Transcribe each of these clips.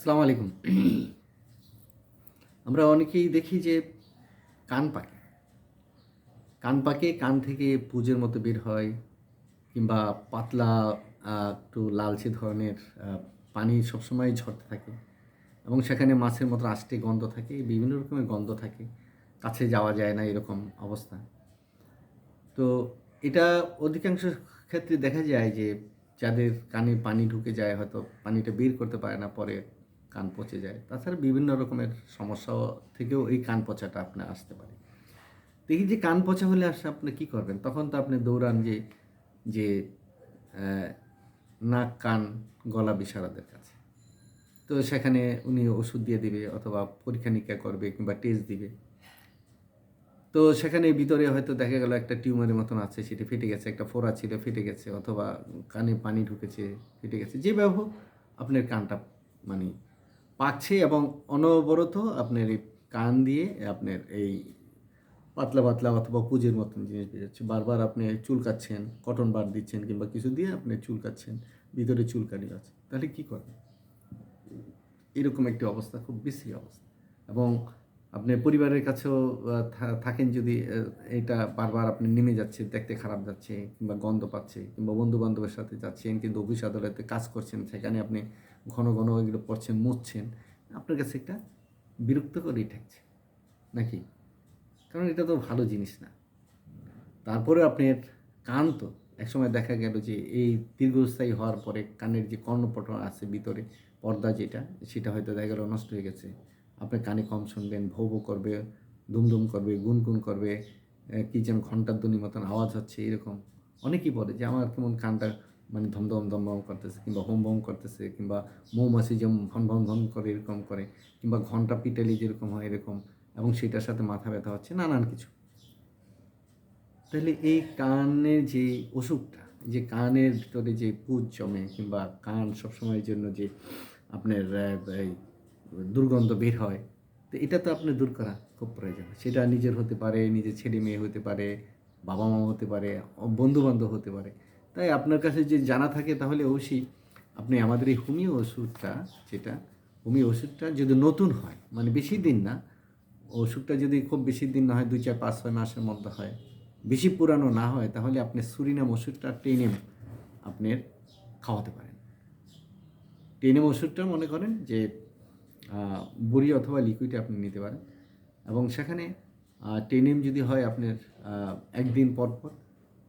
আসসালামু আলাইকুম। আমরা অনেকেই দেখি যে কান পাকে। কান পাকে, কান থেকে পুজোর মতো বের হয় কিংবা পাতলা একটু লালচে ধরনের পানি সবসময় ঝরতে থাকে এবং সেখানে মাছের মতো আষ্টে গন্ধ থাকে, বিভিন্ন রকমের গন্ধ থাকে। কাছে যাওয়া যায় না এরকম অবস্থা। তো এটা অধিকাংশ ক্ষেত্রে দেখা যায় যে যাদের কানে পানি ঢুকে যায় হয়তো পানিটা বের করতে পারে না পরে কান পচে যায়। তাছাড়া বিভিন্ন রকমের সমস্যা থেকেও এই কান পচাটা আপনার আসতে পারে। দেখি যে কান পচা হলে আসলে আপনি কী করবেন? তখন তো আপনি দৌড়ান যে যে নাক, কান, গলা বিশারদের কাছে। তো সেখানে উনি ওষুধ দিয়ে দিবে অথবা পরীক্ষা নিরীক্ষা করবে কিংবা টেস্ট দিবে। তো সেখানে ভিতরে হয়তো দেখা গেল একটা টিউমারের মতন আছে, সেটা ফেটে গেছে, একটা ফোড়া ছিল ফেটে গেছে, অথবা কানে পানি ঢুকেছে, ফেটে গেছে। যেভাবে হোক, আপনার কানটা মানে পাকছে এবং অনবরত আপনার এই কান দিয়ে আপনার এই পাতলা পাতলা অথবা পুঁজির মতন জিনিস বেরোচ্ছে বারবার আপনি চুলকাচ্ছেন, কটন বার দিচ্ছেন কিংবা কিছু দিয়ে আপনি চুলকাচ্ছেন, ভিতরে চুলকানি আছে তাহলে কী করবেন? এরকম একটি অবস্থা, খুব বেশি অবস্থা। এবং আপনি পরিবারের কাছেও থাকেন যদি এটা বারবার আপনি নেমে যাচ্ছে, দেখতে খারাপ যাচ্ছে, কিংবা গন্ধ পাচ্ছে, কিংবা বন্ধু বান্ধবের সাথে যাচ্ছেন, কিন্তু অফিস আদালতে কাজ করছেন, সেখানে আপনি ঘন ঘন এগুলো পড়ছেন, মুছছেন, আপনার কাছে একটা বিরক্ত করেই ঠেকছে, নাকি? কারণ এটা তো ভালো জিনিস না। তারপরে আপনার কান তো, একসময় দেখা গেল যে এই দীর্ঘস্থায়ী হওয়ার পরে কানের যে কর্ণপটন আছে ভিতরে, পর্দা যেটা, সেটা হয়তো দেখা গেল নষ্ট হয়ে গেছে। আপনার কানে কম শুনবেন ভৌ করবে, দুমদুম করবে, গুনগুন করবে কি যেন ঘণ্টার ধ্বনি মতন আওয়াজ হচ্ছে এরকম। অনেকেই বলে যে আমার কেমন কানটা মানে ধমধম ধমধম করতেছে কিংবা হোম হোম করতেছে কিংবা মৌমাছি যেমন ভন ভন ভন করে এরকম করে কিংবা ঘণ্টা পিটালি যেরকম হয় এরকম এবং সেটার সাথে মাথা ব্যথা হচ্ছে, নানান কিছু। তাহলে এই কানের যে অসুখটা, যে কানের ভিতরে যে পুজ জমে কিংবা কান সবসময়ের জন্য যে আপনার দুর্গন্ধ বের হয়, তো এটা তো আপনার দূর করা খুব প্রয়োজন। সেটা নিজের হতে পারে, নিজের ছেলে মেয়ে হতে পারে, বাবা মা হতে পারে বন্ধু বান্ধব হতে পারে। তাই আপনার কাছে যে জানা থাকে তাহলে অবশ্যই আপনি আমাদের এই হোমিও ওষুধটা, যেটা হোমিও ওষুধটা যদি নতুন হয় মানে বেশি দিন না, ওষুধটা যদি খুব বেশি দিন না হয়, দুই চার পাঁচ ছয় মাসের মধ্যে হয়, বেশি পুরানো না হয়, তাহলে আপনি সুরিনাম ওষুধটা টেনে আপনার খাওয়াতে পারেন। টেনেম ওষুধটা মনে করেন যে বড়ি অথবা লিকুইডে আপনি নিতে পারেন। এবং সেখানে টেন এম যদি হয় আপনার একদিন পর পর,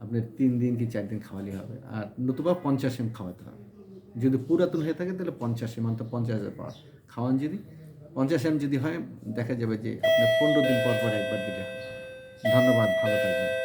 আপনার তিন দিন কি চার দিন খাওয়ালে হবে। আর নতুবা পঞ্চাশ এম খাওয়াতে হবে। যদি পুরাতন হয়ে থাকে, তাহলে পঞ্চাশ এম অন্তত পঞ্চাশ হাজার পাওয়া। খাওয়ান যদি, পঞ্চাশ এম যদি হয়, দেখা যাবে যে আপনার পনেরো দিন পর পর একবার দিলে ধন্যবাদ, ভালো থাকবেন।